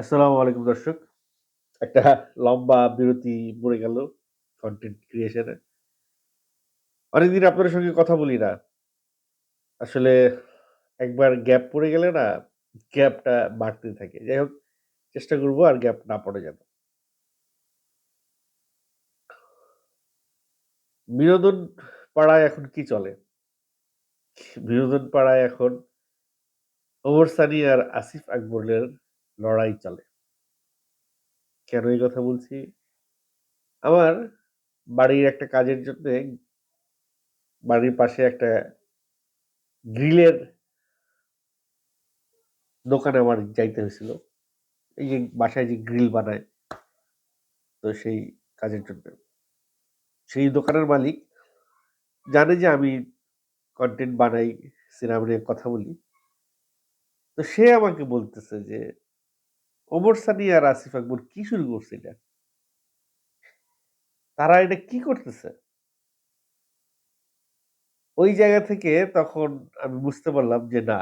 আসসালামু আলাইকুম দর্শক। একটা লম্বা বিরতি পড়ে গেল কন্টেন্ট ক্রিয়েশনে। অনেকদিন আপনাদের সঙ্গে কথা বলি না। আসলে একবার গ্যাপ পড়ে গেলে না গ্যাপটা বাড়তে থাকে। যাই হোক, চেষ্টা করব আর গ্যাপ না পড়ে যেন। বিনোদন পাড়ায় এখন কি চলে? বিনোদন পাড়ায় এখন ওমর সানি আর আসিফ আকবরের লড়াই চলে। কেন এই কথা বলছি? আমার বাড়ির একটা কাজের জন্যে বাড়ির পাশে একটা গ্রিলের দোকানে আমার যাইতে হয়েছিল। এই যে বাসায় যে গ্রিল বানায় তো সেই কাজের জন্য। সেই দোকানের মালিক জানে যে আমি কন্টেন্ট বানাই, সিনেমা নিয়ে কথা বলি। তো সে আমাকে বলতেছে যে, "ওমর সানি আর আসিফ আকবর কি শুরু করছে এটা? তারা এটা কি করতেছে?" ওই জায়গা থেকে তখন আমি বুঝতে পারলাম যে না,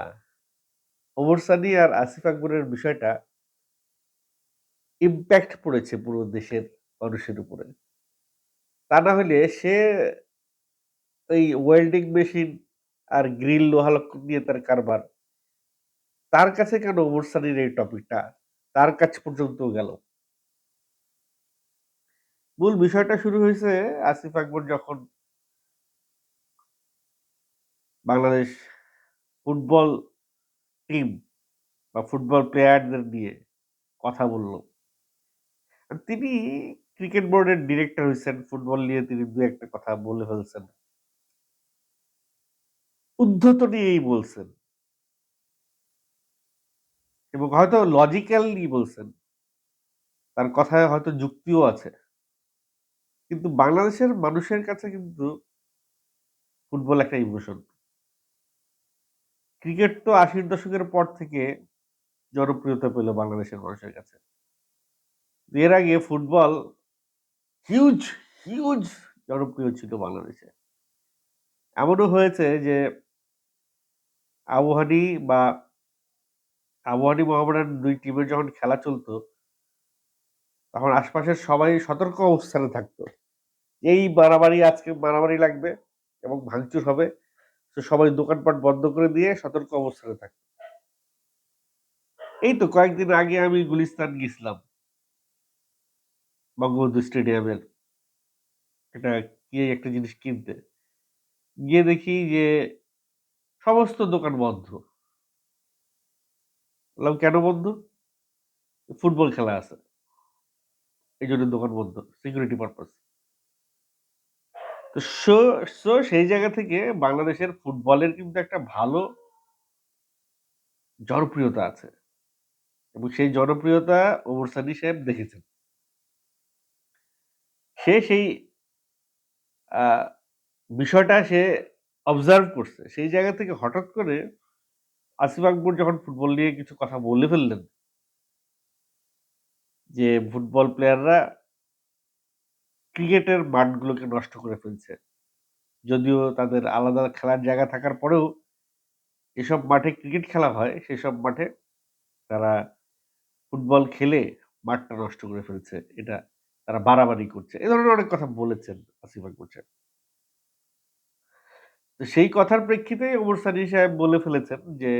ওমর সানি আর আসিফ আকবরের বিষয়টা ইমপ্যাক্ট পড়েছে পুরো দেশের মানুষের উপরে। তা না হলে সে ওই ওয়েল্ডিং মেশিন আর গ্রিল লোহা-লক্কর নিয়ে তার কারবার। তার কাছে কেন ওমর সানির এই টপিকটা তার কাছ পর্যন্তও গেল? মূল বিষয়টা শুরু হইছে আসিফ আকবর যখন বাংলাদেশ ফুটবল টিম বা ফুটবল প্লেয়ারদের নিয়ে কথা বলল। তিনি ক্রিকেট বোর্ডের ডিরেক্টর হয়েছেন, ফুটবল নিয়ে তিনি দু একটা কথা বলে ফেলছেন। উদ্ধত নিয়েই বলছেন। এবং হয়তো লজিক্যালি বলছেন। তার কথায় হয়তো যুক্তিও আছে। কিন্তু বাংলাদেশের মানুষের কাছে কিন্তু ফুটবল একটা ইমোশন। ক্রিকেট তো আশির দশকের পর থেকে জনপ্রিয়তা পেল বাংলাদেশের মানুষের কাছে। এর আগে ফুটবল হিউজ, হিউজ জনপ্রিয় ছিল বাংলাদেশে। এমনও হয়েছে যে আবহানী বা আবহানী মোহামেডান দুই টিমের যখন খেলা চলতো, তখন আশপাশের সবাই সতর্ক অবস্থানে থাকতো। এই মারামারি আজকে মারামারি লাগবে এবং ভাঙচুর হবে। তো সবাই দোকানপাট বন্ধ করে দিয়ে সতর্ক অবস্থানে থাকতো। এই তো কয়েকদিন আগে আমি গুলিস্তান গেছিলাম। বঙ্গবন্ধু স্টেডিয়ামের এটা কি একটা জিনিস কিনতে। গিয়ে দেখি যে সমস্ত দোকান বন্ধ। বললাম, "কেন বন্ধ?" "ফুটবল খেলা আছে।" "এইজন্য দোকান বন্ধ। Security purpose." তো সো সো সেই জায়গা থেকে বাংলাদেশের ফুটবলের কিন্তু একটা ভালো জনপ্রিয়তা আছে। এবং সেই জনপ্রিয়তা ওমর সানি সাহেব দেখেছেন। সে সেই বিষয়টা সে অবজার্ভ করছে। সেই জায়গা থেকে হঠাৎ করে আসিফ আকবর যখন ফুটবল নিয়ে কিছু কথা বলে ফেললেন, যে ফুটবল প্লেয়াররা ক্রিকেটের মাঠগুলোকে নষ্ট করে ফেলছে। যদিও তাদের আলাদা খেলার জায়গা থাকার পরেও যেসব মাঠে ক্রিকেট খেলা হয়, সেসব মাঠে তারা ফুটবল খেলে মাঠটা নষ্ট করে ফেলছে। এটা তারা বাড়াবাড়ি করছে। এ ধরনের অনেক কথা বলেছেন আসিফ আকবর। তো সেই কথার প্রেক্ষিতে ওমর সানি সাহেব বলে ফেলেছেন যে,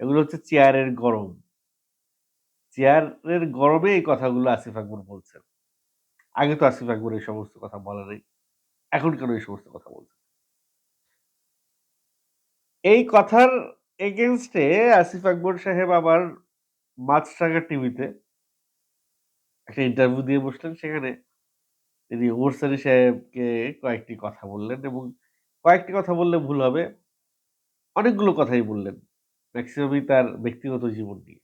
এগুলো হচ্ছে চেয়ারের গরম। চেয়ারের গরমে এই কথাগুলো আসিফ আকবর বলছেন। আগে তো আসিফ আকবর এই সমস্ত কথা বলে নাই। এখন কেন এই সমস্ত কথা বলছেন? এই কথার এগেনস্টে আসিফ আকবর সাহেব আবার মাছরাঙা টিভিতে একটা ইন্টারভিউ দিয়ে বসলেন। সেখানে তিনি ওমর সানি সাহেবকে কয়েকটি কথা বললেন এবং কয়েকটি কথা বললে ভুল হবে। অনেকগুলো কথাই বললেন। ম্যাক্সিমামই তার ব্যক্তিগত জীবন নিয়ে।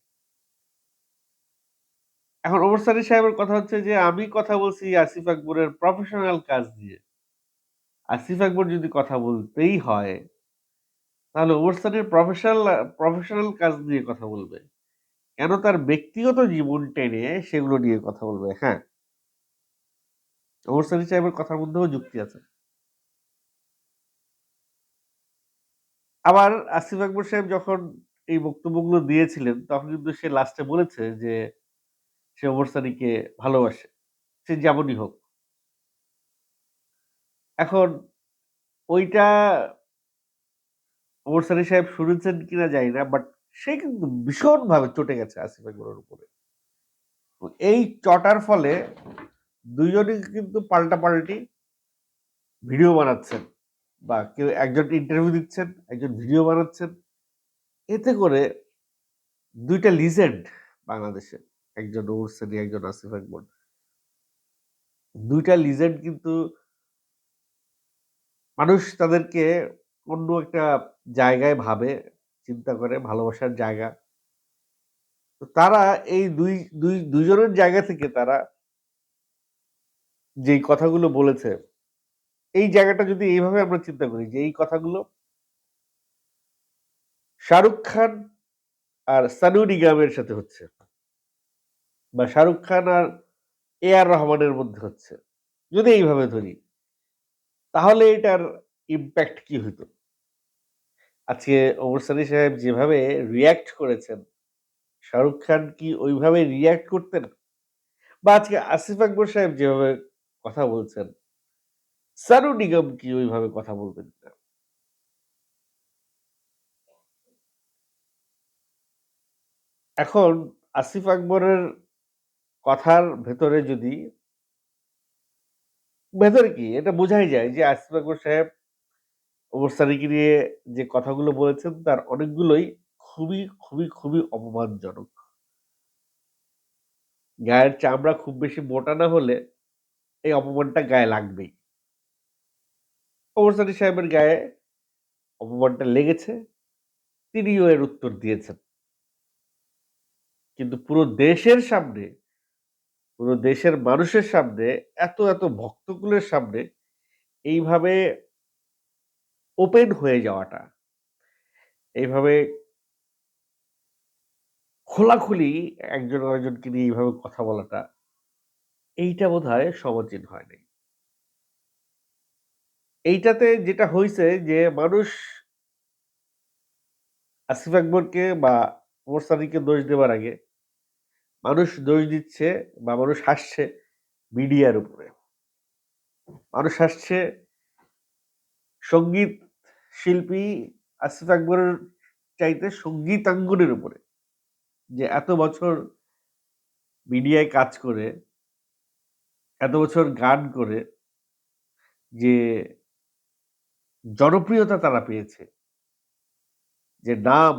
এখন ওমর সানি সাহেবের কথা হচ্ছে যে, "আমি কথা বলছি আসিফ আকবরের প্রফেশনাল কাজ নিয়ে। আসিফ আকবর যদি কথা বলতেই হয়, তাহলে ওমর সানির প্রফেশনাল প্রফেশনাল কাজ নিয়ে কথা বলবে। কেন তার ব্যক্তিগত জীবন টেনে সেগুলো নিয়ে কথা বলবে?" হ্যাঁ। ওমর সানি সাহেবের কথার মধ্যেও যুক্তি আছে। আবার আসিফ আকবর সাহেব যখন এই বক্তব্যগুলো দিয়েছিলেন, তখন কিন্তু সে লাস্টে বলেছে যে সে ওমর ভালোবাসে। সে যেমনই হোক। এখন ওইটা ওমর সানি সাহেব শুনেছেন কিনা জানি না। বাট সে কিন্তু ভীষণভাবে চটে গেছে আসিফ আকবরের উপরে। এই চটার ফলে ২ জনই কিন্তু পাল্টাপাল্টি ভিডিও বানাচ্ছেন। বা কেউ একজন ইন্টারভিউ দিচ্ছেন, একজন ভিডিও বানাচ্ছেন। এতে করে দুইটা লিজেন্ড বাংলাদেশের। একজন ওমর সানি, একজন আসিফ আকবর। দুইটা লিজেন্ড কিন্তু মানুষ তাদেরকে অন্য একটা জায়গায় ভাবে, চিন্তা করে, ভালোবাসার জায়গা। তো তারা এই দুই দুই দুজনের জায়গা থেকে তারা যেই কথাগুলো বলেছে, এই জায়গাটা যদি এইভাবে আমরা চিন্তা করি যে এই কথাগুলো শাহরুখ খান আর সানু নিগমের সাথে হচ্ছে। বা শাহরুখ খান আর এ আর রহমানের মধ্যে হচ্ছে। যদি এইভাবে ধরি। তাহলে এটার ইমপ্যাক্ট কি হইতো? আজকে ওমর সানি সাহেব যেভাবে রিঅ্যাক্ট করেছেন, শাহরুখ খান কি ওইভাবে রিঅ্যাক্ট করতেন? বা আজকে আসিফ আকবর সাহেব যেভাবে কথা বলছেন, সানু নিগম কি ওইভাবে কথা বলতেন কিনা? এখন আসিফ আকবরের কথার ভেতরে যদি ভেতরে কি? এটা বোঝাই যায় যে আসিফ আকবর সাহেব সানিকে নিয়ে যে কথাগুলো বলেছেন তার অনেকগুলোই খুবই, খুবই, খুবই অপমানজনক। গায়ের চামড়া খুব বেশি মোটা না হলে এই অপমানটা গায়ে লাগবেই। ওমর সানি সাহেবের গায়ে অপমানটা লেগেছে। তিনিও এর উত্তর দিয়েছেন। কিন্তু পুরো দেশের সামনে, পুরো দেশের মানুষের সামনে, এত, এত ভক্তকুলের সামনে এইভাবে ওপেন হয়ে যাওয়াটা, এইভাবে খোলাখুলি একজন আরেকজনকে নিয়ে এইভাবে কথা বলাটা, এইটা বোধ হয় হয় নাই। এইটাতে যেটা হইছে যে মানুষ আসিফ আকবরকে বা ওমর সানিকে দোষ দেওয়ার আগে মানুষ দোষ দিচ্ছে বা মানুষ হাসছে মিডিয়ার উপরে। মানুষ হাসছে সংগীত শিল্পী আসিফ আকবরের চাইতে সঙ্গীতাঙ্গনের উপরে। যে এত বছর মিডিয়ায় কাজ করে, এত বছর গান করে যে জনপ্রিয়তা তারা পেয়েছে। যে নাম,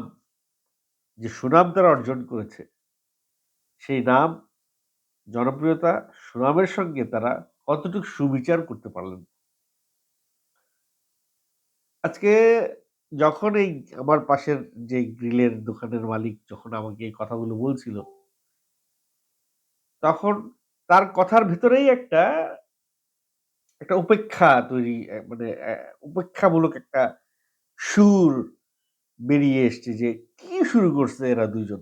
যে সুনাম তারা অর্জন করেছে। সেই নাম, জনপ্রিয়তা, সুনামের সঙ্গে তারা কতটুকু সুবিচার করতে পারলেন। আজকে যখন এই আমার পাশের যে গ্রিলের দোকানের মালিক যখন আমাকে এই কথাগুলো বলছিল তখন তার কথার ভেতরেই একটা একটা উপেক্ষা তৈরি মানে উপেক্ষামূলক একটা সুর বেরিয়ে এসছে যে কি শুরু করছে এরা ২ জন?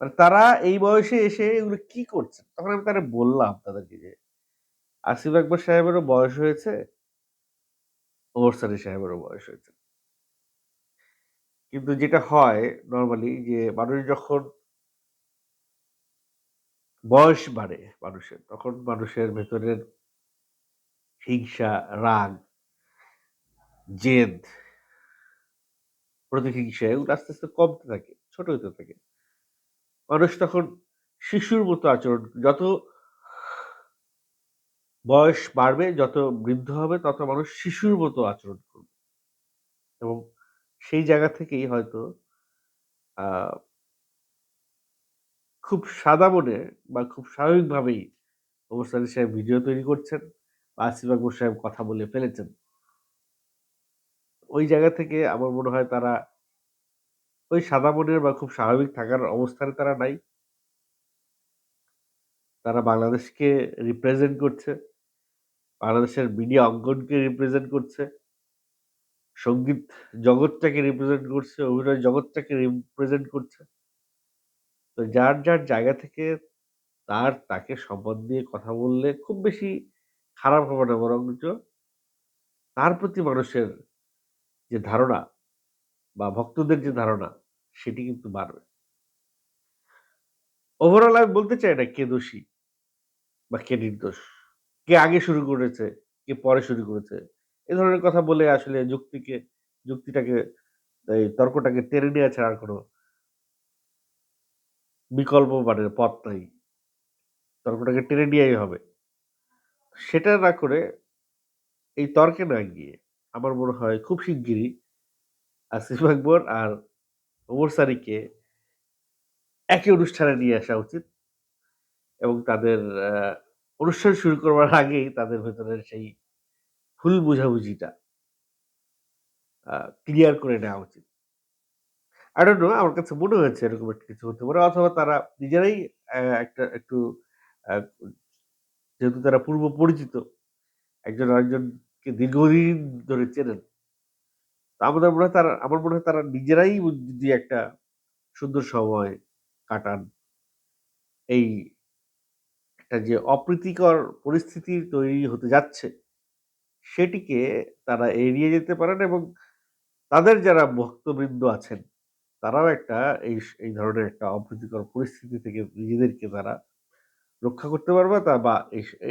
মানে তারা এই বয়সে এসে এগুলো কি করছে? তখন আমি তারা বললাম তাদেরকে যে, আসিফ আকবর সাহেবেরও বয়স হয়েছে ওমর সাহেবেরও বয়স হয়েছে। কিন্তু যেটা হয় নরমালি যে মানুষ যখন বয়স বাড়ে মানুষের, তখন মানুষের ভেতরের হিংসা, রাগ, জেদ, প্রতিহিংসা এগুলো আস্তে, আস্তে কমতে থাকে, ছোট হতে থাকে। মানুষ তখন শিশুর মতো আচরণ যত বয়স বাড়বে, যত বৃদ্ধ হবে তত মানুষ শিশুর মতো আচরণ করবে। এবং সেই জায়গা থেকেই হয়তো আ খুব সাদা মনে বা খুব স্বাভাবিকভাবেই সানি সাহেব ভিডিও তৈরি করছেন বা আসিফ আকবর সাহেব কথা বলে ফেলেছেন। ওই জায়গা থেকে আমার মনে হয় তারা ওই সাদা মনের বা খুব স্বাভাবিক থাকার অবস্থানে তারা নাই। তারা বাংলাদেশকে রিপ্রেজেন্ট করছে। বাংলাদেশের মিডিয়া অঙ্গনকে রিপ্রেজেন্ট করছে। সংগীত জগৎটাকে রিপ্রেজেন্ট করছে, অভিনয় জগৎটাকে রিপ্রেজেন্ট করছে। তো যার, যার জায়গা থেকে তার তাকে সম্মান দিয়ে কথা বললে খুব বেশি খারাপ হবে না বরঞ্চ তার প্রতি মানুষের যে ধারণা বা ভক্তদের যে ধারণা সেটি কিন্তু বাড়বে। ওভারঅল আমি বলতে চাই না কে দোষী বা কে নির্দোষ। কে আগে শুরু করেছে, কে পরে শুরু করেছে। এ ধরনের কথা বলে আসলে যুক্তিকে যুক্তিটাকে তর্কটাকে টেনে নেওয়া ছাড়া আর কোন বিকল্প মানে পথ নাই। তর্কটাকে টেনে নেয়াই হবে। সেটা না করে এই তর্কে না গিয়ে আমার মনে হয় খুব শিগগিরই আসিফ আকবর আর ওমর সারিকে একই অনুষ্ঠানে নিয়ে আসা উচিত। এবং তাদের অনুষ্ঠান শুরু করবার আগেই তাদের ভেতরের সেই ভুল বোঝাবুঝিটা ক্লিয়ার করে নেওয়া উচিত। Don't know আমার কাছে মনে হয়েছে এরকম একটা কিছু হতে পারে অথবা তারা নিজেরাই একটা একটু যেহেতু তারা পূর্ব পরিচিত, একজন আরেকজনকে দীর্ঘদিন ধরে চেনেন। আমাদের মনে হয় তারা আমার মনে হয় তারা নিজেরাই যদি একটা সুন্দর সময় কাটান এই একটা যে অপ্রীতিকর পরিস্থিতি তৈরি হতে যাচ্ছে, সেটিকে তারা এড়িয়ে যেতে পারেন এবং তাদের যারা ভক্তবৃন্দ আছেন, তারাও একটা এই এই ধরনের একটা অপ্রীতিকর পরিস্থিতি থেকে নিজেদেরকে তারা রক্ষা করতে পারবে তা বা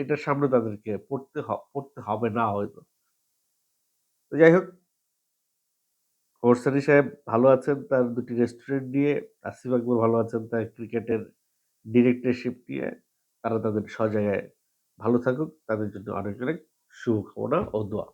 এটার সামনে তাদেরকে পড়তে পড়তে হবে না হয়তো। তো যাই হোক ওমর সাহেব ভালো আছেন তার দুটি রেস্টুরেন্ট নিয়ে, আসিফ আকবর ভালো আছেন তার ক্রিকেটের ডিরেক্টরশিপ নিয়ে। তারা তাদের স্বজাগায় ভালো থাকুক। তাদের জন্য অনেক, অনেক শুভকামনা ও দোয়া।